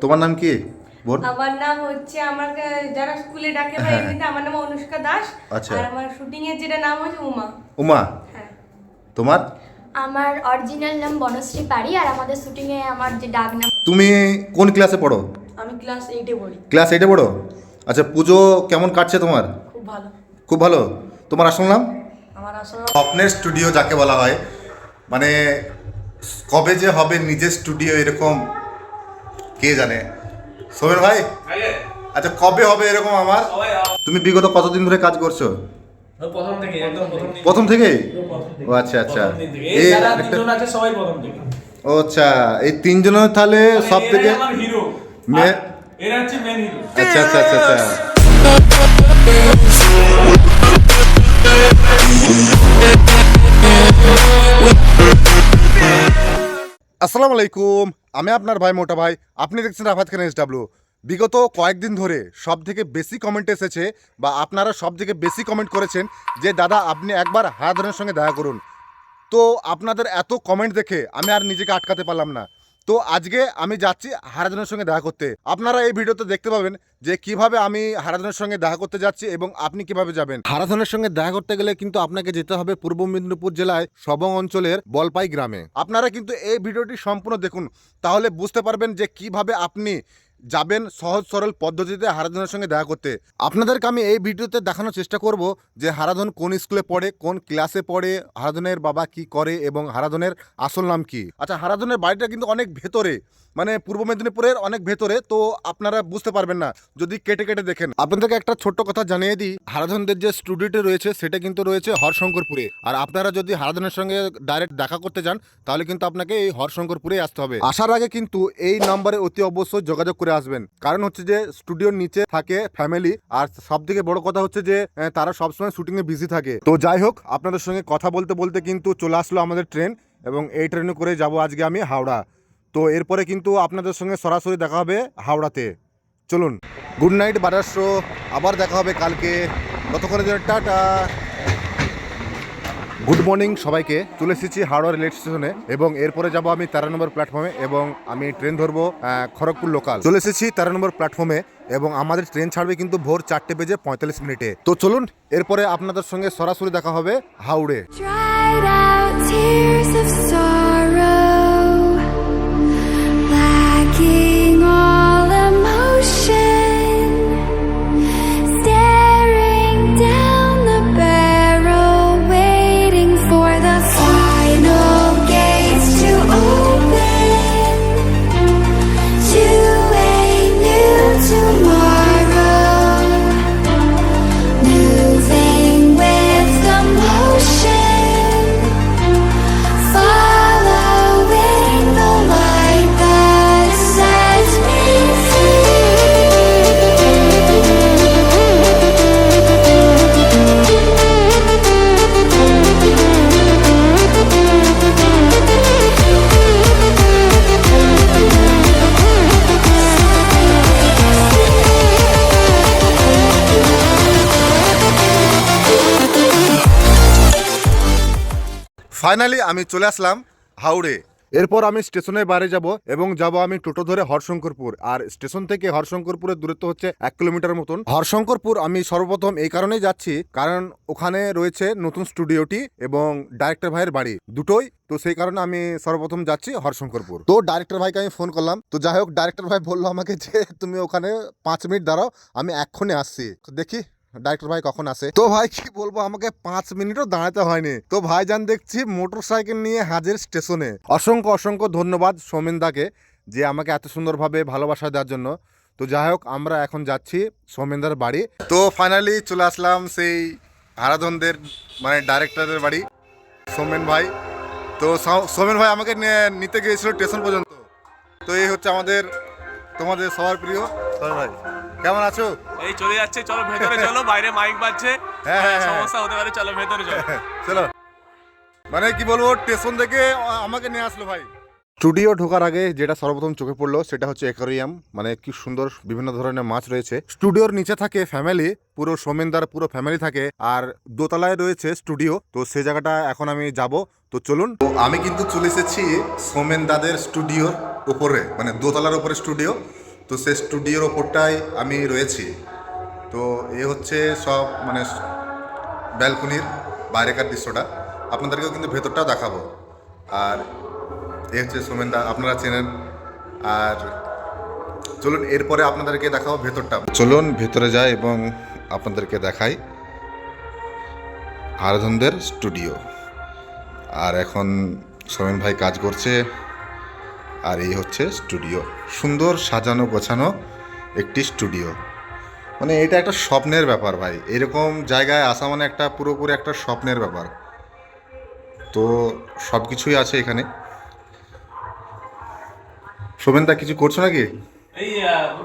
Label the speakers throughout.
Speaker 1: তোমার নাম কি? বোন?
Speaker 2: আমার নাম হচ্ছে আমার যারা স্কুলে ডাকে বা
Speaker 1: হ্যাঁ।
Speaker 2: এমনিতে আমার নাম অনুষ্কা দাস।
Speaker 1: আচ্ছা।
Speaker 2: আর আমার শুটিং এর যেটা নাম হচ্ছে উমা।
Speaker 1: উমা?
Speaker 2: হ্যাঁ।
Speaker 1: তোমার?
Speaker 3: আমার অরিজিনাল নাম বনশ্রী পারি আর আমাদের শুটিংয়ে আমার যে ডাক নাম
Speaker 1: তুমি কোন ক্লাসে পড়ো?
Speaker 2: আমি ক্লাস এইটে পড়ি।
Speaker 1: ক্লাস এইটে পড়ো? আচ্ছা পুজো কেমন কাটছে তোমার?
Speaker 2: খুব ভালো।
Speaker 1: খুব ভালো। তোমার আসল নাম?
Speaker 2: আমার আসলে
Speaker 1: স্বপ্নের স্টুডিও যাকে বলা হয়। মানে কবে যে হবে নিজের স্টুডিও এরকম কে জানে? সোমেন ভাই? আচ্ছা কবে হবে এরকম আমার? তুমি বিগত কতদিন ধরে কাজ করছ?
Speaker 4: প্রথম থেকে একদম প্রথম দিন
Speaker 1: প্রথম থেকেই? ও আচ্ছা আচ্ছা। এই
Speaker 4: তিনজন
Speaker 1: ও আচ্ছা। এই তিনজনের তাহলে সব
Speaker 4: এরাই
Speaker 1: থেকে
Speaker 4: মেন
Speaker 1: আচ্ছা আচ্ছা আচ্ছা আচ্ছা। আসসালামু আলাইকুম। আমি আপনার ভাই, মোটা ভাই। আপনি দেখছেন রাফাত খান এস ডাব্লিউ বিগত কয়েকদিন ধরে সব থেকে বেশি কমেন্ট এসেছে বা আপনারা সব থেকে বেশি কমেন্ট করেছেন যে, দাদা, আপনি একবার হায়াধনের সঙ্গে দেখা করুন। তো আপনাদের এত কমেন্ট দেখে আমি আর নিজেকে আটকাতে পারলাম না। তো আজকে আমি যাচ্ছি হারাজনের সঙ্গে দেখা করতে। আপনারা এই ভিডিওতে দেখতে পাবেন যে কীভাবে আমি হারাধনের সঙ্গে দেখা করতে যাচ্ছি এবং আপনি কীভাবে যাবেন। হারাধনের সঙ্গে দেখা করতে গেলে কিন্তু আপনাকে যেতে হবে পূর্ব মেদিনীপুর জেলায় সবং অঞ্চলের বলপাই গ্রামে। আপনারা কিন্তু এই ভিডিওটি সম্পূর্ণ দেখুন, তাহলে বুঝতে পারবেন যে কীভাবে আপনি যাবেন সহজ সরল পদ্ধতিতে হারাধনের সঙ্গে দেখা করতে। আপনাদেরকে আমি এই ভিডিওতে দেখানোর চেষ্টা করব যে হারাধন কোন স্কুলে পড়ে, কোন ক্লাসে পড়ে, হারাধনের বাবা কি করে এবং হারাধনের আসল নাম কি। আচ্ছা হারাধনের বাড়িটা কিন্তু অনেক ভেতরে মানে পূর্ব মেদিনীপুরের অনেক ভেতরে, তো আপনারা বুঝতে পারবেন না। যদি কেটে কেটে দেখেন। আপনাদেরকে একটা ছোট্ট কথা জানিয়ে দিই, হারাধনদের যে স্টুডিওটি রয়েছে, সেটা কিন্তু রয়েছে হরশঙ্করপুরে। আর আপনারা যদি হারাধনের সঙ্গে ডাইরেক্ট দেখা করতে চান, তাহলে কিন্তু আপনাকে এই হরশঙ্করপুরে আসতে হবে। আসার আগে কিন্তু এই নাম্বারে অতি অবশ্যই যোগাযোগ করে আসবেন। কারণ হচ্ছে যে স্টুডিওর নিচে থাকে ফ্যামিলি আর সব থেকে বড় কথা হচ্ছে যে তারা সবসময় শুটিং এ বিজি থাকে। তো যাই হোক, আপনাদের সঙ্গে কথা বলতে বলতে কিন্তু চলে আসলো আমাদের ট্রেন এবং এই ট্রেনে করে যাব আজকে আমি হাওড়া। তো এরপরে কিন্তু আপনাদের সঙ্গে সরাসরি দেখা হবে হাওড়াতে। চলুন গুড নাইট বারাস্র আবার দেখা হবে কালকে। ততক্ষণের জন্য টাটা। গুড মর্নিং সবাইকে। চলে এসেছি হাওড়া রেল স্টেশনে এবং এরপরে যাব আমি তেরো নম্বর প্ল্যাটফর্মে এবং আমি ট্রেন ধরবো খড়গপুর লোকাল চলে এসেছি তেরো নম্বর প্ল্যাটফর্মে এবং আমাদের ট্রেন ছাড়বে কিন্তু ভোর চারটে বেজে পঁয়তাল্লিশ মিনিটে। তো চলুন, এরপরে আপনাদের সঙ্গে সরাসরি দেখা হবে হাওড়ে। ফাইনালি আমি চলে আসলাম হাওড়ে। এরপর আমি স্টেশনের বাইরে যাব এবং যাব আমি টোটো ধরে হরশঙ্করপুর। আর স্টেশন থেকে হরশঙ্করপুরের দূরত্ব হচ্ছে এক কিলোমিটার মতন। হরশঙ্করপুর আমি সর্বপ্রথম এই কারণেই যাচ্ছি কারণ ওখানে রয়েছে নতুন স্টুডিওটি এবং ডাইরেক্টর ভাইয়ের বাড়ি দুটোই। তো সেই কারণে আমি সর্বপ্রথম যাচ্ছি হরশঙ্করপুর। তো ডাইরেক্টর ভাইকে আমি ফোন করলাম। তো যাই হোক, ডাইরেক্টর ভাই বলল আমাকে যে তুমি ওখানে পাঁচ মিনিট দাঁড়াও, আমি এক্ষণে আসছি। দেখি ডাইরেক্টর ভাই কখন আসে তো ভাই, কি বলব, আমাকে পাঁচ মিনিটও দাঁড়াতে হয়নি। তো ভাইজান দেখছি মোটর সাইকেল নিয়ে হাজির স্টেশনে। অসংখ্য অসংখ্য ধন্যবাদ সোমেন দাকে যে আমাকে এত সুন্দরভাবে ভালোবাসা দেওয়ার জন্য। তো যাই হোক, আমরা এখন যাচ্ছি সোমেনদার বাড়ি। তো ফাইনালি চলে আসলাম সেই হারাধনদের মানে ডাইরেক্টরের বাড়ি। সোমেন ভাই, তো সোমেন ভাই আমাকে নিতে গিয়েছিল স্টেশন পর্যন্ত। তো এই হচ্ছে আমাদের, তোমাদের সবার প্রিয়। সোমেন ভাই। কেমন আছো?
Speaker 4: এই চলে যাচ্ছে চলো ভেতরে চলো বাইরে মাইক বাজছে।
Speaker 1: হ্যাঁ, হ্যাঁ, হ্যাঁ।
Speaker 4: সমস্যা হতে পারে চলো ভেতরে চলো।
Speaker 1: চলো। মানে কি বলব স্টেশন থেকে আমাকে নিয়ে আসলো ভাই। স্টুডিও ঢোকার আগে যেটা সর্বপ্রথম চোখে পড়ল সেটা হচ্ছে অ্যাকোরিয়াম মানে কি সুন্দর বিভিন্ন ধরনের মাছ রয়েছে। স্টুডিওর নিচে থাকে ফ্যামিলি পুরো সোমেনদার পুরো ফ্যামিলি থাকে আর দোতলায় রয়েছে স্টুডিও তো সে জায়গাটা এখন আমি যাব। তো চলুন। তো আমি কিন্তু চলে এসেছি সোমেন দাদের স্টুডিওর উপরে মানে দোতলার উপরে স্টুডিও তো সে স্টুডিওর ওপরটাই আমি রয়েছি। তো এ হচ্ছে সব মানে ব্যালকনির বাইরেকার দৃশ্যটা। আপনাদেরকেও কিন্তু ভেতরটাও দেখাবো। আর এ হচ্ছে সোমেনদা আপনারা চেনেন। আর চলুন, এরপরে আপনাদেরকে দেখাবো ভেতরটা। চলুন, ভেতরে যাই এবং আপনাদেরকে দেখাই আরাধনদের স্টুডিও। আর এখন সোমেন ভাই কাজ করছে। আর এই হচ্ছে স্টুডিও। সুন্দর সাজানো গোছানো একটি স্টুডিও। মানে এটা একটা স্বপ্নের ব্যাপার ভাই। এরকম জায়গায় আসা মানে একটা পুরোপুরি একটা স্বপ্নের ব্যাপার। তো সব কিছুই আছে এখানে। সোমেনদা কিছু করছ নাকি?
Speaker 4: এই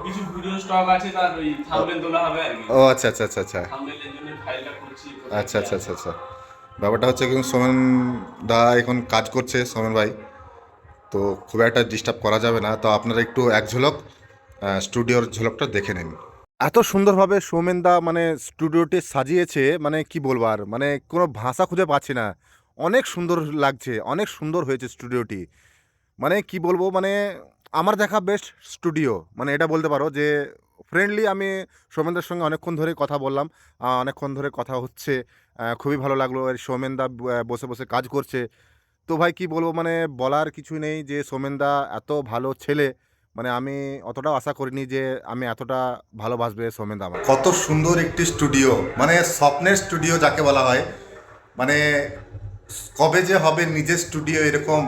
Speaker 4: কিছু ভিডিও স্টক আছে তার ওই থাম্বনেল তোলা হবে আর কি।
Speaker 1: ও আচ্ছা আচ্ছা আচ্ছা আচ্ছা।
Speaker 4: থাম্বনেলের জন্য ফাইলটা করছি।
Speaker 1: আচ্ছা আচ্ছা আচ্ছা আচ্ছা। ব্যাপারটা হচ্ছে কি সোমেন দা এখন কাজ করছে সোমেন ভাই। তো খুব একটা ডিস্টার্ব করা যাবে না। তো আপনারা একটু এক ঝলক স্টুডিওর ঝলকটা দেখে নিন। এত সুন্দরভাবে সৌমেন দা মানে স্টুডিওটি সাজিয়েছে মানে কি বলব আর? মানে কোনো ভাষা খুঁজে পাচ্ছি না। অনেক সুন্দর লাগছে, অনেক সুন্দর হয়েছে স্টুডিওটি মানে কি বলব মানে আমার দেখা বেস্ট স্টুডিও মানে এটা বলতে পারো যে ফ্রেন্ডলি আমি সৌমেনদার সঙ্গে অনেকক্ষণ ধরে কথা বললাম। অনেকক্ষণ ধরে কথা হচ্ছে খুবই ভালো লাগল। আর সৌমেনদা বসে বসে কাজ করছে। তো ভাই কি বলব? মানে বলার কিছু নেই যে সৌমেনদা এত ভালো ছেলে মানে আমি অতটাও আশা করিনি যে আমি এতটা ভালোবাসবে সৌমেনদা আমার কত সুন্দর একটি স্টুডিও মানে স্বপ্নের স্টুডিও যাকে বলা হয়। মানে কবে যে হবে নিজের স্টুডিও এরকম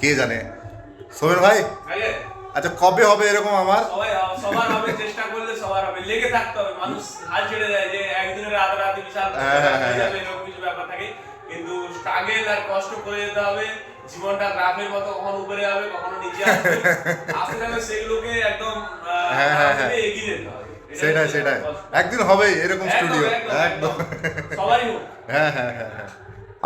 Speaker 1: কে জানে? সোমেন ভাই? আচ্ছা কবে হবে এরকম আমার?
Speaker 4: সবাই সবার হবে চেষ্টা করলে সবার হবে। লেগে থাকতে হবে। মানুষ হাল ছেড়ে দেয় যে একদিনের রাতে রাতে বিশাল।
Speaker 1: হ্যাঁ, হ্যাঁ,
Speaker 4: হয়ে স্ট্রাগেল আর কষ্ট করে যেতে হবে জীবনটা গ্রাফের মতো কখনো উপরে যাবে কখনো নিচে আসবে। আস্তে আস্তে সেগুলোকে একদম
Speaker 1: হ্যাঁ, হ্যাঁ, হ্যাঁ।
Speaker 4: এগিয়ে যেতে হবে।
Speaker 1: সেটাই সেটাই। একদিন হবে এরকম স্টুডিও
Speaker 4: একদম, হোক।
Speaker 1: হ্যাঁ হ্যাঁ হ্যাঁ হ্যাঁ।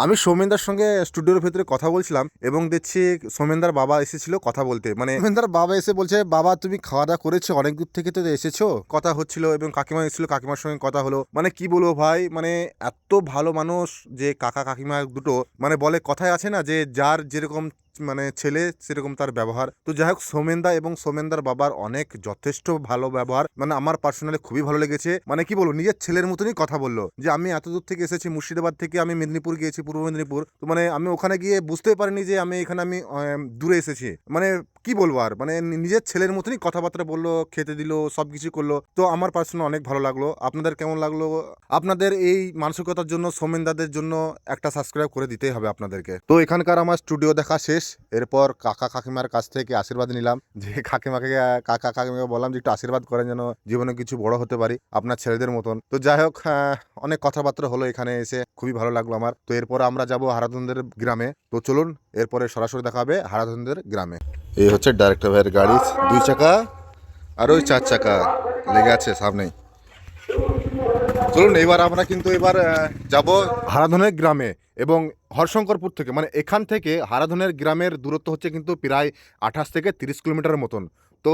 Speaker 1: আমি সৌমেনদার সঙ্গে স্টুডিওর ভেতরে কথা বলছিলাম এবং দেখছি সৌমেনদার বাবা এসেছিল কথা বলতে। মানে সৌমেনদার বাবা এসে বলছে বাবা তুমি খাওয়া দাওয়া করেছ? অনেক দূর থেকে তো এসেছ? কথা হচ্ছিল এবং কাকিমা এসেছিল কাকিমার সঙ্গে কথা হলো। মানে কি বলব ভাই মানে এত ভালো মানুষ যে কাকা কাকিমা দুটো মানে বলে কথায় আছে না যে যার যেরকম মানে ছেলে সেরকম তার ব্যবহার। তো যাই হোক, সোমেনদা এবং সোমেনদার বাবার অনেক যথেষ্ট ভালো ব্যবহার। মানে আমার পার্সোনালি খুবই ভালো লেগেছে। মানে কি বলব, নিজের ছেলের মতনই কথা বলল। যে আমি এত দূর থেকে এসেছি, মুর্শিদাবাদ থেকে আমি মেদিনীপুর গিয়েছি, পূর্ব মেদিনীপুর। তো মানে আমি ওখানে গিয়ে বুঝতেই পারিনি যে আমি এখানে আমি দূরে এসেছি। মানে কি বলব আর মানে নিজের ছেলের মতনই কথাবার্তা বলল, খেতে দিল সব কিছু করল। তো আমার পার্সোনাল অনেক ভালো লাগল। আপনাদের কেমন লাগল? আপনাদের এই মানসিকতার জন্য, সোমেনদাদের জন্য একটা সাবস্ক্রাইব করে দিতেই হবে আপনাদেরকে। তো এখানকার আমার স্টুডিও দেখা শেষ। এরপর কাকা কাকিমার কাছ থেকে আশীর্বাদ নিলাম। যে কাকিমাকে কাকা কাকিমাকে বললাম যে একটু আশীর্বাদ করেন যেন জীবনে কিছু বড় হতে পারি আপনার ছেলেদের মতন। তো যাই হোক আহ, অনেক কথাবার্তা হলো এখানে এসে। খুবই ভালো লাগল আমার। তো এরপর আমরা যাব হারাধনদের গ্রামে। তো চলুন এরপরে সরাসরি দেখা হবে হারাধনদের গ্রামে। এই হচ্ছে ডাইরেক্টর ভাইয়ের গাড়ি। দুই চাকা আর ওই চার চাকা লেগে আছে সামনেই। চলুন এবার আমরা কিন্তু এবার যাব হারাধনের গ্রামে এবং হরশঙ্করপুর থেকে। মানে এখান থেকে হারাধনের গ্রামের দূরত্ব হচ্ছে কিন্তু প্রায় আঠাশ থেকে তিরিশ কিলোমিটার মতন। তো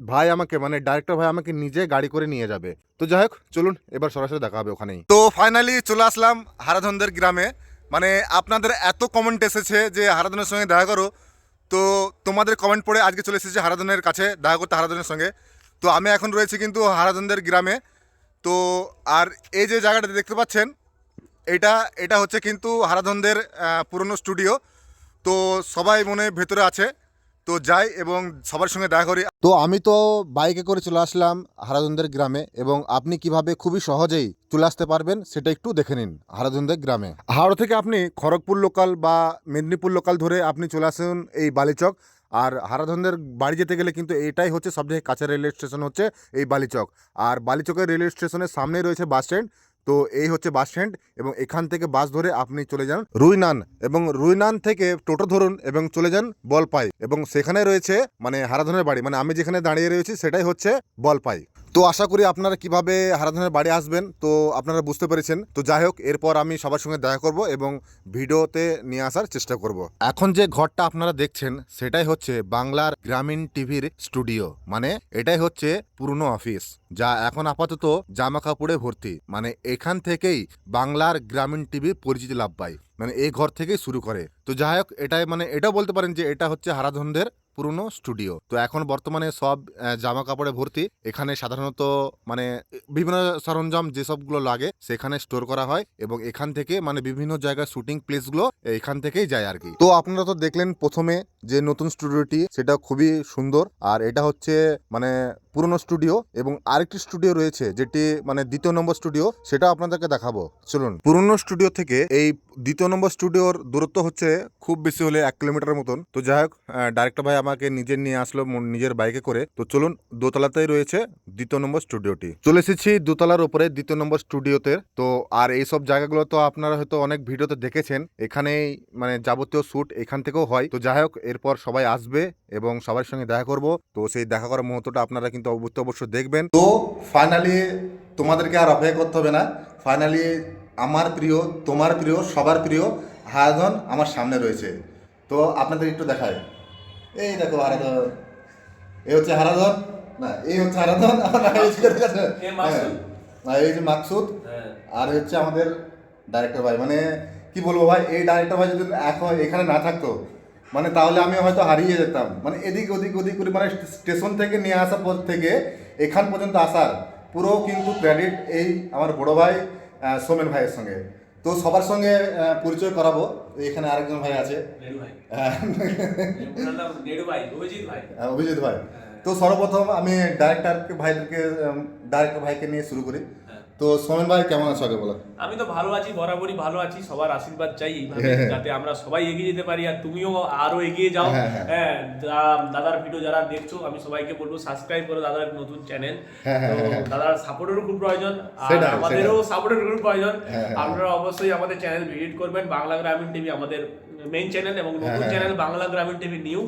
Speaker 1: ভাই আমাকে মানে ডাইরেক্টর ভাই আমাকে নিজে গাড়ি করে নিয়ে যাবে। তো যাই হোক, চলুন, এবার সরাসরি দেখা হবে ওখানেই। তো ফাইনালি চলে আসলাম হারাধনদের গ্রামে। মানে আপনাদের এত কমেন্ট এসেছে যে হারাধনের সঙ্গে দেখা করো। তো তোমাদের কমেন্ট পড়ে আজকে চলে এসেছে হারাধনের কাছে, দেখা করতে হারাধনের সঙ্গে। তো আমি এখন রয়েছি কিন্তু হারাধনদের গ্রামে। তো আর এই যে জায়গাটা দেখতে পাচ্ছেন এটা এটা হচ্ছে কিন্তু হারাধনদের পুরনো স্টুডিও। তো সবাই মনে ভেতরে আছে। তো যাই এবং সবার সঙ্গে দেখা করি। তো আমি তো বাইকে করে চলে আসলাম হারাধনদের গ্রামে এবং আপনি কীভাবে খুবই সহজেই চলে আসতে পারবেন সেটা একটু দেখে নিন হারাধনদের গ্রামে। হাওড়া থেকে আপনি খড়গপুর লোকাল বা মেদিনীপুর লোকাল ধরে আপনি চলে আসুন এই বালিচক। আর হারাধনদের বাড়ি যেতে গেলে কিন্তু এটাই হচ্ছে সবথেকে কাছের রেলওয়ে স্টেশন হচ্ছে এই বালিচক। আর বালিচকের রেলওয়ে স্টেশনের সামনেই রয়েছে বাস স্ট্যান্ড। তো এই হচ্ছে বাস স্ট্যান্ড এবং এখান থেকে বাস ধরে আপনি চলে যান রুইনান এবং রুইনান থেকে টোটো ধরুন এবং চলে যান বলপাই এবং সেখানে রয়েছে মানে হারাধনের বাড়ি। মানে আমি যেখানে দাঁড়িয়ে রয়েছি সেটাই হচ্ছে বলপাই। তো আশা করি আপনারা কীভাবে হারাধনের বাড়ি আসবেন, তো আপনারা বুঝতে পেরেছেন। তো যাই হোক, এরপর আমি সবার সঙ্গে দেখা করব এবং ভিডিওতে নিয়ে আসার চেষ্টা করব। এখন যে ঘরটা আপনারা দেখছেন, সেটাই হচ্ছে বাংলার গ্রামীণ টিভির স্টুডিও। মানে এটাই হচ্ছে পুরনো অফিস, যা এখন আপাতত জামা কাপড়ে ভর্তি। মানে এখান থেকেই বাংলার গ্রামীণ টিভি পরিচিতি লাভ পায়। মানে এই ঘর থেকেই শুরু করে। তো যাই হোক, এটাই মানে এটাও বলতে পারেন যে এটা হচ্ছে হারাধনদের পুরনো স্টুডিও। তো এখন বর্তমানে সব জামা কাপড়ে ভর্তি। এখানে সাধারণত মানে বিভিন্ন সরঞ্জাম যেসবগুলো লাগে, সেখানে স্টোর করা হয় এবং এখান থেকে মানে বিভিন্ন জায়গায় শুটিং প্লেসগুলো এখান থেকেই যায় আর কি। তো আপনারা তো দেখলেন প্রথমে যে নতুন স্টুডিওটি, সেটা খুবই সুন্দর। আর এটা হচ্ছে মানে পুরনো স্টুডিও এবং আরেকটি স্টুডিও রয়েছে, যেটি মানে দ্বিতীয় নম্বর স্টুডিও, সেটা আপনাদেরকে দেখাবো। চলুন, পুরনো স্টুডিও থেকে এই দ্বিতীয় নম্বর স্টুডিওর দূরত্ব হচ্ছে খুব বেশি হলে এক কিলোমিটার মতন। তো যাই হোক ডাইরেক্টর ভাই আমাকে নিজের নিয়ে আসলো নিজের বাইকে করে। তো চলুন, দোতলাতেই রয়েছে দ্বিতীয় নম্বর স্টুডিওটি। চলে এসেছি দোতলার উপরে দ্বিতীয় নম্বর স্টুডিওতে। তো আর এইসব জায়গাগুলো তো আপনারা হয়তো অনেক ভিডিওতে দেখেছেন। এখানেই মানে যাবতীয় শ্যুট এখান থেকেও হয়। তো যাই হোক, এরপর সবাই আসবে এবং সবার সঙ্গে দেখা করব। তো সেই দেখা করার মুহূর্তটা আপনারা কিন্তু অবশ্যই অবশ্যই দেখবেন। তো ফাইনালি তোমাদেরকে আর অপেক্ষা করতে হবে না। ফাইনালি আমার প্রিয় তোমার প্রিয় সবার প্রিয় হারাধন আমার সামনে রয়েছে। তো আপনাদের একটু দেখায় এই দেখো হারাধন। এই হচ্ছে হারাধন? না এই হচ্ছে হারাধন? এই যে
Speaker 4: মাকসুদ।
Speaker 1: হ্যাঁ। না, এই যে মাকসুদ।
Speaker 4: হ্যাঁ।
Speaker 1: আর হচ্ছে আমাদের ডাইরেক্টর ভাই। মানে কি বলব ভাই এই ডাইরেক্টর ভাই যদি এখন এখানে না থাকতো মানে তাহলে আমি হয়তো হারিয়ে যেতাম। মানে এদিক ওদিক ওদিক করে মানে স্টেশন থেকে নিয়ে আসার পর থেকে এখান পর্যন্ত আসার পুরো কিন্তু ক্রেডিট এই আমার বড় ভাই সোমেন ভাইয়ের সঙ্গে। তো সবার সঙ্গে পরিচয় করাবো। এখানে আরেকজন ভাই আছে।
Speaker 4: ভাই। অভিজিৎ ভাই।
Speaker 1: অভিজিৎ ভাই। তো সর্বপ্রথম আমি ডাইরেক্টর ভাইকে ডাইরেক্টর ভাইকে নিয়ে শুরু করি।
Speaker 4: হ্যাঁ।
Speaker 1: তো সোমেন ভাই কেমন আছো আগে বলো?
Speaker 4: আমি তো ভালো আছি বরাবরই ভালো আছি সবার আশীর্বাদ চাই এইভাবে যাতে আমরা সবাই এগিয়ে যেতে পারি আর তুমিও আরও এগিয়ে যাও।
Speaker 1: হ্যাঁ, হ্যাঁ।
Speaker 4: হ্যাঁ দাদার ভিডিও যারা দেখছ আমি সবাইকে বলব সাবস্ক্রাইব করো দাদার নতুন চ্যানেল
Speaker 1: হ্যাঁ, হ্যাঁ, হ্যাঁ।
Speaker 4: দাদার সাপোর্টেরও খুব প্রয়োজন আর আমাদেরও সাপোর্টের খুব প্রয়োজন।
Speaker 1: হ্যাঁ, হ্যাঁ।
Speaker 4: আপনারা অবশ্যই আমাদের চ্যানেল ভিজিট করবেন বাংলা গ্রামীণ টিভি আমাদের মেইন চ্যানেল এবং নতুন
Speaker 1: হ্যাঁ,
Speaker 4: চ্যানেল বাংলা গ্রামীণ টিভি নিউ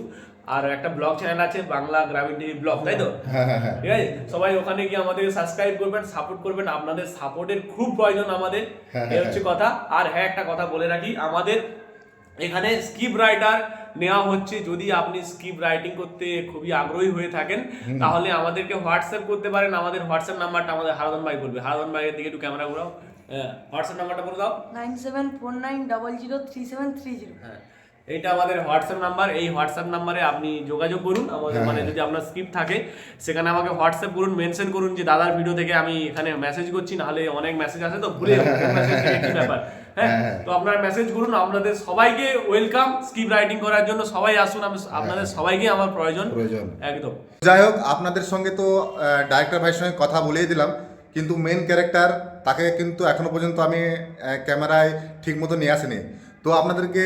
Speaker 4: আর একটা ব্লগ চ্যানেল আছে বাংলা গ্রামীণ টিভি ব্লগ তাই তো?
Speaker 1: হ্যাঁ হ্যাঁ হ্যাঁ।
Speaker 4: ঠিক আছে? সবাই ওখানে গিয়ে আমাদের সাবস্ক্রাইব করবেন সাপোর্ট করবেন আপনাদের সাপোর্টের খুব প্রয়োজন আমাদের
Speaker 1: হ্যাঁ,
Speaker 4: এই হচ্ছে কথা। আর হ্যাঁ একটা কথা বলে রাখি আমাদের এখানে স্কিপ রাইটার নেওয়া হচ্ছে। যদি আপনি স্কিপ রাইটিং করতে খুবই আগ্রহী হয়ে থাকেন তাহলে আমাদেরকে হোয়াটসঅ্যাপ করতে পারেন। আমাদের হোয়াটসঅ্যাপ নাম্বারটা আমাদের হারাদন ভাই বলবে। হারাদন ভাইয়ের দিকে একটু ক্যামেরা ঘুরাও। হোয়াটসঅ্যাপ নাম্বারটা বলে দাও।
Speaker 2: Nine seven four nine double zero three seven three zero.
Speaker 4: হ্যাঁ। এইটা আমাদের হোয়াটসঅ্যাপ নাম্বার এই হোয়াটসঅ্যাপ নাম্বারে আপনি যোগাযোগ করুন। আমাদের মানে যদি আপনার স্ক্রিপ্ট থাকে সেখানে আমাকে হোয়াটসঅ্যাপ করুন মেনশন করুন যে দাদার ভিডিও থেকে আমি এখানে মেসেজ করছি। নাহলে অনেক মেসেজ আছে তো ভুলে কি ব্যাপার। হ্যাঁ? তো আপনারা মেসেজ করুন আপনাদের সবাইকে ওয়েলকাম স্ক্রিপ্ট রাইটিং করার জন্য সবাই আসুন আপনাদের সবাইকে আমার প্রয়োজন। একদম।
Speaker 1: যাই হোক আপনাদের সঙ্গে তো ডাইরেক্টর ভাইয়ের সঙ্গে কথা বলেই দিলাম কিন্তু মেন ক্যারেক্টার তাকে কিন্তু এখনও পর্যন্ত আমি ক্যামেরায় ঠিক মতো নিয়ে আসিনি। তো আপনাদেরকে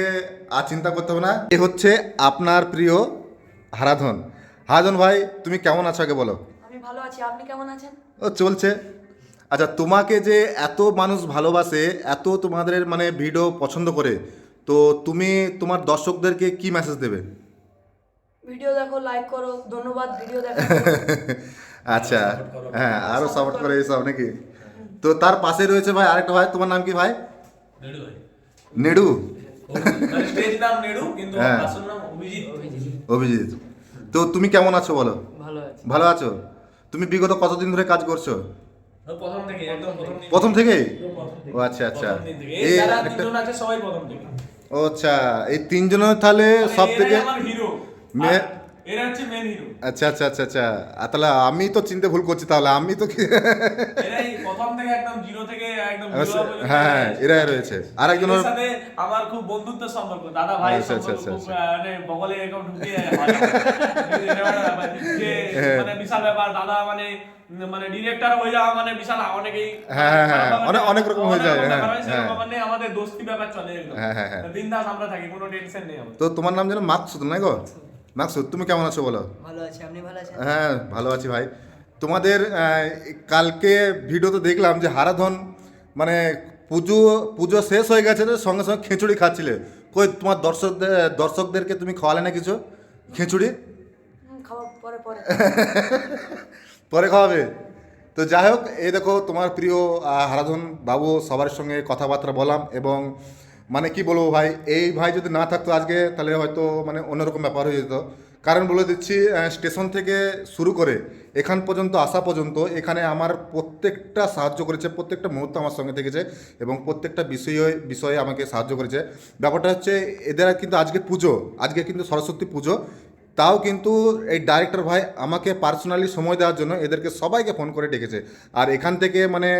Speaker 1: আর চিন্তা করতে হবে না। এ হচ্ছে আপনার প্রিয় হারাধন। হারাধন ভাই তুমি কেমন আছো আগে বলো?
Speaker 2: আমি ভালো আছি আপনি কেমন আছেন?
Speaker 1: ও চলছে। আচ্ছা তোমাকে যে এত মানুষ ভালোবাসে এত তোমাদের মানে ভিডিও পছন্দ করে তো তুমি তোমার দর্শকদেরকে কি মেসেজ দেবে?
Speaker 2: ভিডিও দেখো লাইক করো ধন্যবাদ ভিডিও দেখো।
Speaker 1: আচ্ছা হ্যাঁ আরও সাপোর্ট করে এইসব নাকি? তো তার পাশে রয়েছে ভাই আরেকটা ভাই তোমার নাম কি ভাই?
Speaker 4: ভাই।
Speaker 1: নেডু।
Speaker 4: স্টেজ নাম নেড়ু কিন্তু
Speaker 1: হ্যাঁ।
Speaker 4: আসল নাম অভিজিৎ।
Speaker 1: অভিজিৎ। তো তুমি কেমন আছো বলো?
Speaker 2: ভালো আছি।
Speaker 1: ভালো আছো? তুমি বিগত কতদিন ধরে কাজ করছ?
Speaker 4: প্রথম থেকে একদম প্রথম দিন
Speaker 1: প্রথম থেকেই?
Speaker 4: প্রথম থেকে।
Speaker 1: ও আচ্ছা আচ্ছা।
Speaker 4: প্রথম দিন থেকে। এই
Speaker 1: এই
Speaker 4: যারা
Speaker 1: একটা-
Speaker 4: আছে সবাই প্রথম থেকে।
Speaker 1: ও আচ্ছা এই তিনজনের তাহলে সব
Speaker 4: এরাই
Speaker 1: থেকে
Speaker 4: হিরো এরা হচ্ছে মেন হিরো
Speaker 1: আচ্ছা আচ্ছা আচ্ছা আচ্ছা। তাহলে আমি তো চিনতে ভুল করছি তাহলে আমি তো
Speaker 4: এরাই প্রথম থেকে একদম জিরো থেকে একদম
Speaker 1: আচ্ছা, হ্যাঁ হ্যাঁ
Speaker 4: এরাই।
Speaker 1: রয়েছে। আর একজন
Speaker 4: সাথে আমার খুব বন্ধুত্ব সম্পর্ক। দাদা ভাই
Speaker 1: আচ্ছা, আচ্ছা, আচ্ছা,
Speaker 4: মানে বগলে এরকম ঢুকিয়ে মানে বিশাল ব্যাপার দাদা মানে মানে ডিরেক্টর হয়ে যাওয়া মানে বিশাল অনেকেই
Speaker 1: হ্যাঁ, হ্যাঁ, হ্যাঁ, অনেক- অনেক রকম হয়ে যায়, হ্যাঁ,
Speaker 4: হয়,
Speaker 1: হ্যাঁ।
Speaker 4: মানে আমাদের দোস্তি ব্যাপার চলে একদম
Speaker 1: হ্যাঁ, হ্যাঁ, হ্যাঁ।
Speaker 4: বিন্দাস আমরা থাকি কোনো টেনশন নেই
Speaker 1: তো তোমার নাম যেন মাকসুদ নাই গো? মাকসুদ তুমি কেমন আছো বলো?
Speaker 2: ভালো আছি আপনি ভালো আছেন?
Speaker 1: হ্যাঁ ভালো আছি ভাই। তোমাদের কালকে ভিডিওতে দেখলাম যে হারাধন মানে পুজো পুজো শেষ হয়ে গেছে তো সঙ্গে সঙ্গে খিচুড়ি খাচ্ছিলে। কই তোমার দর্শকদের দর্শকদেরকে তুমি খাওয়ালে না কিছু? খিচুড়ি?
Speaker 2: হুম, পরে পরে।
Speaker 1: পরে খাওয়াবে? তো যাই হোক এই দেখো তোমার প্রিয় হারাধন বাবু সবার সঙ্গে কথাবার্তা বললাম এবং মানে কি বলব ভাই, এই ভাই যদি না থাকতো আজকে, তাহলে হয়তো মানে অন্যরকম ব্যাপার হয়ে যেত। কারণ বলে দিচ্ছি স্টেশন থেকে শুরু করে এখান পর্যন্ত, আসা পর্যন্ত এখানে আমার প্রত্যেকটা সাহায্য করেছে, প্রত্যেকটা মুহূর্ত আমার সঙ্গে থেকেছে এবং প্রত্যেকটা বিষয়, বিষয়ে আমাকে সাহায্য করেছে। ব্যাপারটা হচ্ছে, এদের কিন্তু আজকে পুজো, আজকে কিন্তু সরস্বতী পুজো। তাও কিন্তু এই ডাইরেক্টর ভাই আমাকে পার্সোনালি সময় দেওয়ার জন্য এদেরকে সবাইকে ফোন করে ডেকেছে। আর এখান থেকে মানে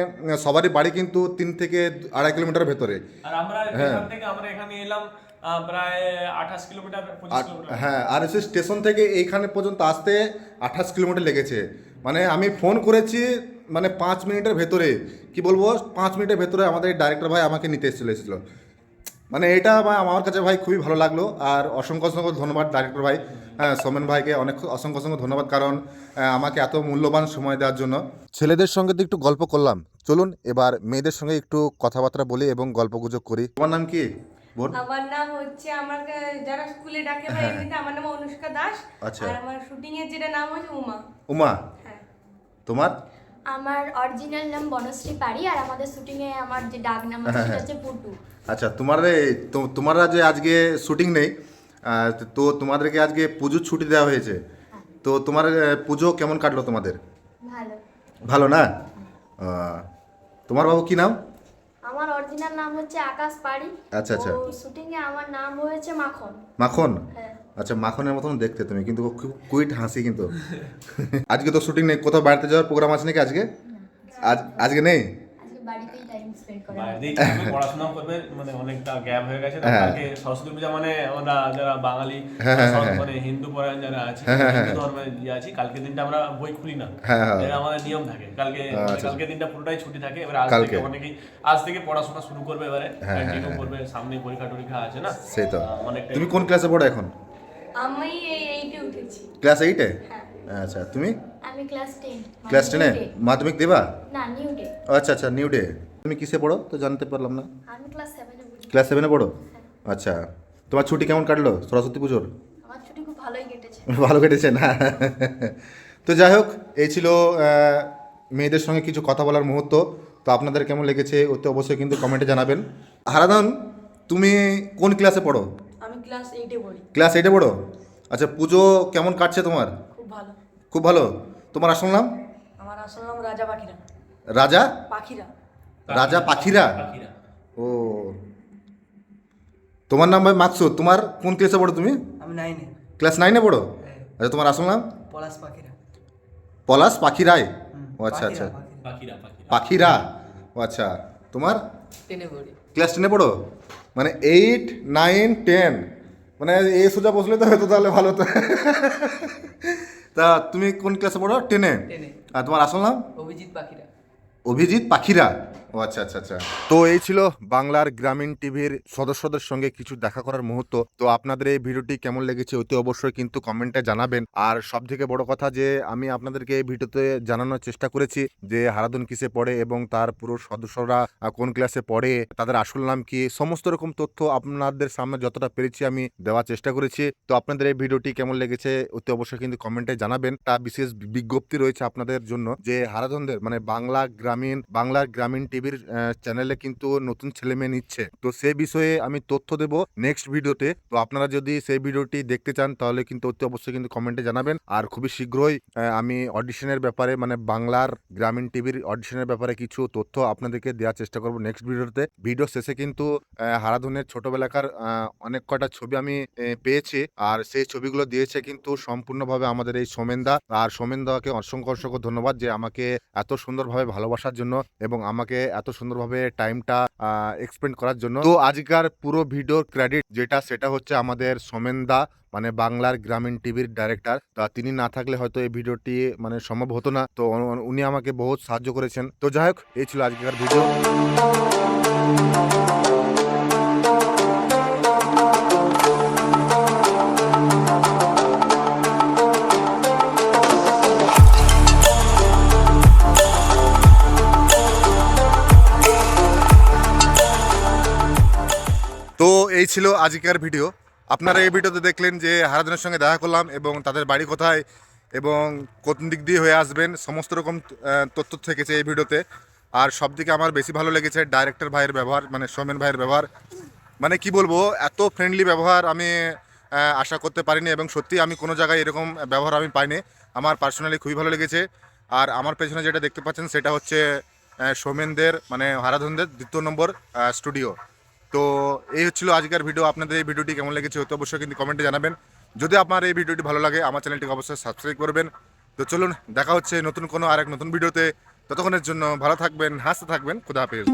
Speaker 1: সবারই বাড়ি কিন্তু তিন থেকে আড়াই কিলোমিটার ভেতরে।
Speaker 4: আর আমরা এখান থেকে আমরা এখানে এলাম আহ, প্রায় আঠাশ কিলোমিটার পঁচিশ
Speaker 1: আর
Speaker 4: কিলোমিটার।
Speaker 1: হ্যাঁ আর এসে স্টেশন থেকে এইখানে পর্যন্ত আসতে আঠাশ কিলোমিটার লেগেছে। মানে আমি ফোন করেছি মানে পাঁচ মিনিটের ভেতরে। কি বলব? পাঁচ মিনিটের ভেতরে আমাদের ডাইরেক্টর ভাই আমাকে নিতে এসেছিল। মানে এটা আমার- আমার কাছে ভাই খুবই ভালো লাগল। আর অসংখ্য অসংখ্য ধন্যবাদ ডাইরেক্টর ভাই হ্যাঁ সোমেন ভাইকে। অনেক অসংখ্য অসংখ্য ধন্যবাদ কারণ আমাকে এত মূল্যবান সময় দেওয়ার জন্য। ছেলেদের সঙ্গে তো একটু গল্প করলাম। চলুন এবার মেয়েদের সঙ্গে একটু কথাবার্তা বলি এবং গল্পগুজব করি। তোমার নাম কি?
Speaker 5: আমার নাম হচ্ছে আমাকে যারা স্কুলে ডাকে বা এমনিতে আমার নাম অনুষ্কা দাস।
Speaker 1: আচ্ছা।
Speaker 5: আর আমার শুটিং এর যেটা নাম হচ্ছে উমা।
Speaker 1: উমা?
Speaker 5: হ্যাঁ।
Speaker 1: তোমার?
Speaker 3: আমার অরিজিনাল নাম বনশ্রী পারি আর আমাদের শুটিংয়ে আমার যে ডাক নাম আছে
Speaker 1: হ্যাঁ,
Speaker 3: সেটা
Speaker 1: হ্যাঁ।
Speaker 3: হচ্ছে পুটু।
Speaker 1: আচ্ছা তোমার তোমারা যে আজকে শুটিং নেই তো তোমাদেরকে আজকে পুজোর ছুটি দেওয়া হয়েছে। তো তোমার পুজো কেমন কাটলো তোমাদের?
Speaker 3: ভালো।
Speaker 1: ভালো না? তোমার বাবু কি নাম?
Speaker 3: আমার অরিজিনাল নাম হচ্ছে আকাশ পাড়ি
Speaker 1: আচ্ছা, আচ্ছা।
Speaker 3: ও শুটিংয়ে আমার নাম হয়েছে মাখন।
Speaker 1: মাখন?
Speaker 3: হ্যাঁ।
Speaker 1: আচ্ছা মাখনের মতন দেখতে তুমি কিন্তু খুব কুইট হাসি কিন্তু। আজকে তো শুটিং নেই কোথাও বাড়িতে যাওয়ার প্রোগ্রাম আছে নাকি আজকে? আজ আজকে নেই?
Speaker 3: আজকে বাড়িতেই টাইম স্পেন্ড করে
Speaker 4: বাইরেই থাকবে, পড়াশোনা করবে মানে অনেকটা গ্যাপ হয়ে গেছে তো। সরস্বতী পূজা মানে আমরা যারা বাঙালি সব। মানে হিন্দু পরায়ণ যারা আছে
Speaker 1: হ্যাঁ, হ্যাঁ,
Speaker 4: হিন্দু
Speaker 1: হ্যাঁ।
Speaker 4: ধর্মের ইয়ে আছি কালকে দিনটা আমরা বই খুলি না।
Speaker 1: হ্যাঁ, হ্যাঁ।
Speaker 4: এটা আমাদের নিয়ম থাকে। কালকে
Speaker 1: আচ্ছা।
Speaker 4: কালকে দিনটা পুরোটাই ছুটি থাকে এবার আজ থেকে অনেকেই আজ থেকে পড়াশোনা শুরু করবে এবারে কন্টিনিউ করবে সামনে পরীক্ষা টরীক্ষা আছে না?
Speaker 1: সেই তো। তুমি কোন ক্লাসে পড়ো এখন?
Speaker 5: আমি এই এইটে উঠেছি।
Speaker 1: ক্লাস এইটে
Speaker 5: হ্যাঁ।
Speaker 1: আচ্ছা তুমি?
Speaker 3: আমি ক্লাস টেন
Speaker 1: ক্লাস টেনে মাধ্যমিক দেবা?
Speaker 3: না নিউ ডে
Speaker 1: আচ্ছা আচ্ছা নিউ ডে তুমি কিসে পড়ো? তো জানতে পারলাম না।
Speaker 3: আমি ক্লাস সেভেনে পড়ি।
Speaker 1: ক্লাস সেভেনে পড়ো? আচ্ছা তোমার ছুটি কেমন কাটলো সরস্বতী পুজোর?
Speaker 3: আমার ছুটি খুব ভালোই কেটেছে।
Speaker 1: ভালো কেটেছে না? তো যাই হোক এই ছিল মেয়েদের সঙ্গে কিছু কথা বলার মুহূর্ত। তো আপনাদের কেমন লেগেছে ওতে অবশ্যই কিন্তু কমেন্টে জানাবেন। হারাধন তুমি কোন ক্লাসে পড়ো?
Speaker 2: ক্লাস এইটে পড়ি।
Speaker 1: ক্লাস এইটে পড়ো? আচ্ছা পুজো কেমন কাটছে তোমার?
Speaker 2: খুব ভালো।
Speaker 1: খুব ভালো? তোমার আসল নাম?
Speaker 2: আমার আসল নাম রাজা পাখিরা।
Speaker 1: রাজা?
Speaker 2: পাখিরা।
Speaker 1: রাজা পাখিরা? ও। তোমার নাম ভাই মাকসুদ। তোমার কোন ক্লাসে পড়ো তুমি?
Speaker 2: আমি নাইনে
Speaker 1: ক্লাস নাইনে পড়ো? আচ্ছা তোমার আসল নাম?
Speaker 2: পলাশ পাখিরা।
Speaker 1: পলাশ পাখি রায়? ও আচ্ছা আচ্ছা।
Speaker 4: পাখিরা। পাখিরা
Speaker 1: পাখিরা। ও আচ্ছা। তোমার?
Speaker 2: টেনে পড়ি।
Speaker 1: ক্লাস টেনে পড়ো? মানে এইট নাইন টেন মানে এই সোজা বসলে তো হয়তো তাহলে ভালো হতো তা তুমি কোন ক্লাসে পড়ো? টেনে
Speaker 2: টেনে
Speaker 1: আর তোমার আসল নাম?
Speaker 2: অভিজিৎ পাখিরা।
Speaker 1: অভিজিৎ পাখিরা। ও আচ্ছা আচ্ছা আচ্ছা। তো এই ছিল বাংলার গ্রামীণ টিভির সদস্যদের সঙ্গে কিছু দেখা করার মুহূর্ত। তো আপনাদের এই ভিডিওটি কেমন লেগেছে অতি অবশ্যই কিন্তু কমেন্টে জানাবেন। আর সব থেকে বড় কথা যে, আমি আপনাদেরকে এই ভিডিওতে জানানোর চেষ্টা করেছি যে, হারাধন কিসে পড়ে এবং তার পুরো সদস্যরা কোন ক্লাসে পড়ে, তাদের আসল নাম কি, সমস্ত রকম তথ্য আপনাদের সামনে যতটা পেরেছি আমি দেওয়ার চেষ্টা করেছি। তো আপনাদের এই ভিডিওটি কেমন লেগেছে অতি অবশ্যই কিন্তু কমেন্টে জানাবেন। তা বিশেষ বিজ্ঞপ্তি রয়েছে আপনাদের জন্য যে, হারাধনদের মানে বাংলা গ্রামীণ, বাংলার গ্রামীণ টিভির চ্যানেলে কিন্তু নতুন ছেলে মেয়ে নিচ্ছে। তো সে বিষয়ে আমি তথ্য দেব নেক্সট ভিডিওতে তো আপনারা যদি সেই ভিডিওটি দেখতে চান, তাহলে কিন্তু অতি অবশ্যই কিন্তু কমেন্টে জানাবেন। আর খুবই শীঘ্রই আমি অডিশনের ব্যাপারে মানে বাংলার গ্রামীণ টিভির অডিশনের ব্যাপারে কিছু তথ্য আপনাদেরকে দেওয়ার চেষ্টা করব নেক্সট ভিডিওতে ভিডিও শেষে কিন্তু হারাধনের ছোটবেলাকার অনেক কটা ছবি আমি পেয়েছি। আর সেই ছবিগুলো দিয়েছে কিন্তু সম্পূর্ণভাবে আমাদের এই সোমেনদা। আর সোমেনদাকে অসংখ্য অসংখ্য ধন্যবাদ যে আমাকে এত সুন্দরভাবে ভালোবাসার জন্য এবং আমাকে এত সুন্দরভাবে টাইমটা এক্সপেন্ড করার জন্য। তো আজকার পুরো ভিডিওর ক্রেডিট যেটা, সেটা হচ্ছে আমাদের সোমেনদা মানে বাংলার গ্রামীণ টিভির ডাইরেক্টর তা তিনি না থাকলে হয়তো এই ভিডিওটি মানে সম্ভব হতো না। তো উনি আমাকে বহুত সাহায্য করেছেন। তো যাই হোক, এই ছিল আজকের ভিডিও এই ছিল আজকের ভিডিও। আপনারা এই ভিডিওতে দেখলেন যে হারাধনের সঙ্গে দেখা করলাম এবং তাদের বাড়ি কোথায় এবং কোন দিক দিয়ে হয়ে আসবেন, সমস্ত রকম তথ্য থেকেছে এই ভিডিওতে। আর সব আমার বেশি ভালো লেগেছে ডাইরেক্টর ভাইয়ের ব্যবহার মানে সোমেন ভাইয়ের ব্যবহার। মানে কি বলব, এত ফ্রেন্ডলি ব্যবহার আমি আশা করতে পারিনি এবং সত্যি আমি কোনো জায়গায় এরকম ব্যবহার আমি পাইনি। আমার পার্সোনালি খুবই ভালো লেগেছে। আর আমার পেছনে যেটা দেখতে পাচ্ছেন সেটা হচ্ছে সোমেনদের মানে হারাধনদের দ্বিতীয় নম্বর স্টুডিও তো এই হচ্ছিল আজকের ভিডিও আপনাদের এই ভিডিওটি কেমন লেগেছে হয়তো অবশ্যই কিন্তু কমেন্টে জানাবেন। যদি আপনার এই ভিডিওটি ভালো লাগে, আমার চ্যানেলটিকে অবশ্যই সাবস্ক্রাইব করবেন। তো চলুন, দেখা হচ্ছে নতুন কোনো আরেক নতুন ভিডিওতে ততক্ষণের জন্য ভালো থাকবেন, হাসতে থাকবেন। খুদা হাফেজ।